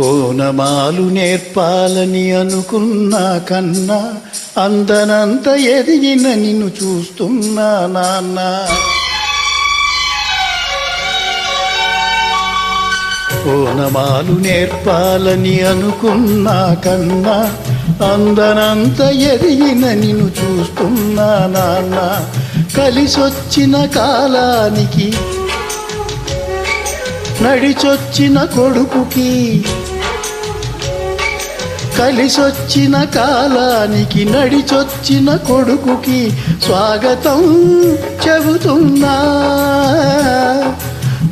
ఓనమాలు నేర్పాలని అనుకున్నా కన్నా అందనంత ఎదిగిన నిన్ను చూస్తున్నా నాన్న. ఓనమాలు నేర్పాలని అనుకున్నా కన్నా అందనంత ఎదిగిన నిన్ను చూస్తున్నా నాన్న. కలిసొచ్చిన కాలానికి నడిచొచ్చిన కొడుకుకి కలిసొచ్చిన కాలానికి నడిచొచ్చిన కొడుకుకి స్వాగతం చెబుతున్నా.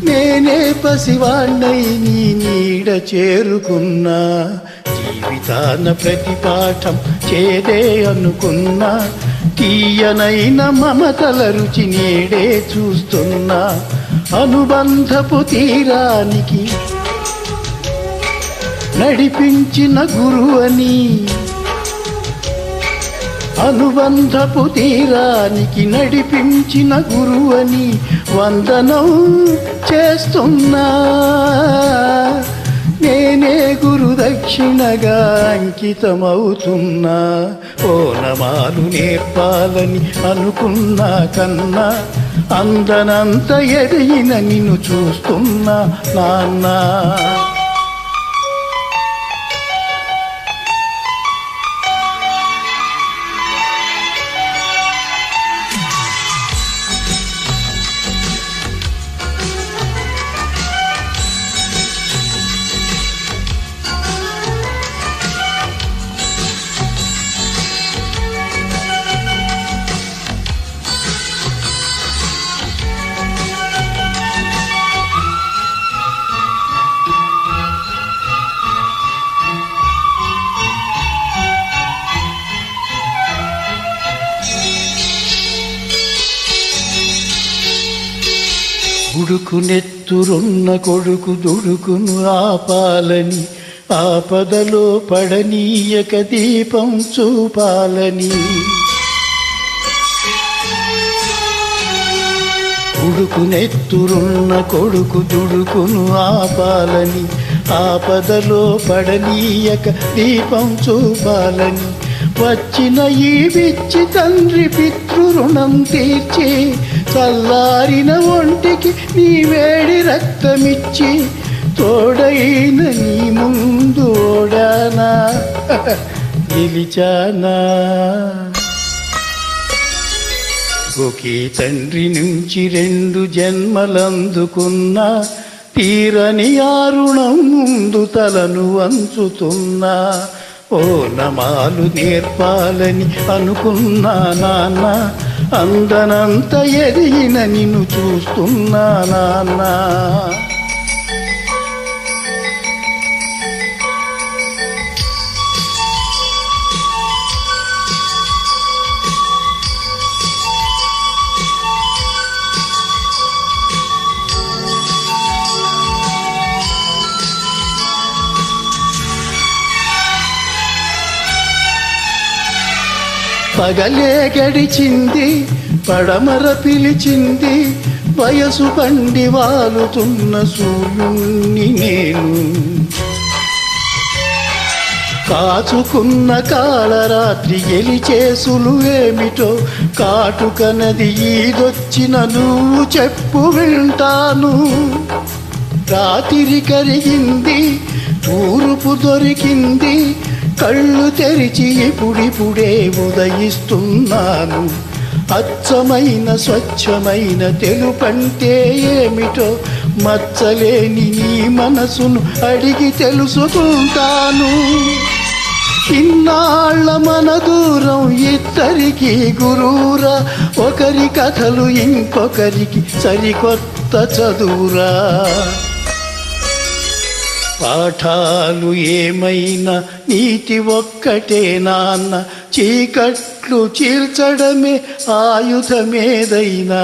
నేనే పసివాణ్ణై నీ నీడ చేరుకున్నా. జీవితాన ప్రతి పాఠం చేదే అనుకున్నా. తీయనైన మమతల రుచి నేడే చూస్తున్నా. అనుబంధపు తీరానికి నడిపించిన గురువని అనుబంధపు తీరానికి నడిపించిన గురువని వందనం చేస్తున్నా. నేనే గురు దక్షిణగా అంకితమవుతున్నా. ఓనమాలు నేర్పాలని అనుకున్నా కన్నా అందనంత ఎదిగిన నిన్ను చూస్తున్నా నాన్నా. ఉడుకు నెత్తురున్న కొడుకు దుడుకును ఆపాలని ఆపదలో పడనీయక దీపం చూపాలని. ఉడుకు నెత్తురున్న కొడుకు దుడుకును ఆపాలని ఆపదలో పడనీయక దీపం చూపాలని. వచ్చిన ఈ విచ్చి తండ్రి పితృరుణం తీర్చే చల్లారిన ఒంటికి నీ వేడి రక్తమిచ్చి తోడైన నీ ముందు ఓడానా? నిలిచానా? ఒకే తండ్రి నుంచి రెండు జన్మలందుకున్నా తీరని ఆరుణం ముందు తలను వంచుతున్నా. ఓ నమాలు నేర్పాలని అనుకున్నా నాన్న అందనంత ఎదిగిన నిన్ను చూస్తున్నా నాన్నా. పగలే గడిచింది పడమర పిలిచింది వయసు పండి వాలుతున్న సూర్యుణ్ణి నేను. కాచుకున్న కాళరాత్రి ఎలిచేసులు ఏమిటో కాటుకనది ఈదొచ్చిన నువ్వు చెప్పు వింటాను. రాత్రి కరిగింది తూర్పు దొరికింది కళ్ళు తెరిచి ఇప్పుడిప్పుడే ఉదయిస్తున్నాను. అచ్చమైన స్వచ్ఛమైన తెలుపంటే ఏమిటో మచ్చలేని నీ మనసును అడిగి తెలుసుకుంటాను. ఇన్నాళ్ళ మన దూరం ఇద్దరికి గురూరా. ఒకరి కథలు ఇంకొకరికి సరికొత్త చదువురా. పాఠాలు ఏమైనా? నీతి ఒక్కటే నాన్న. చీకట్లు చీల్చడమే ఆయుధమేదైనా.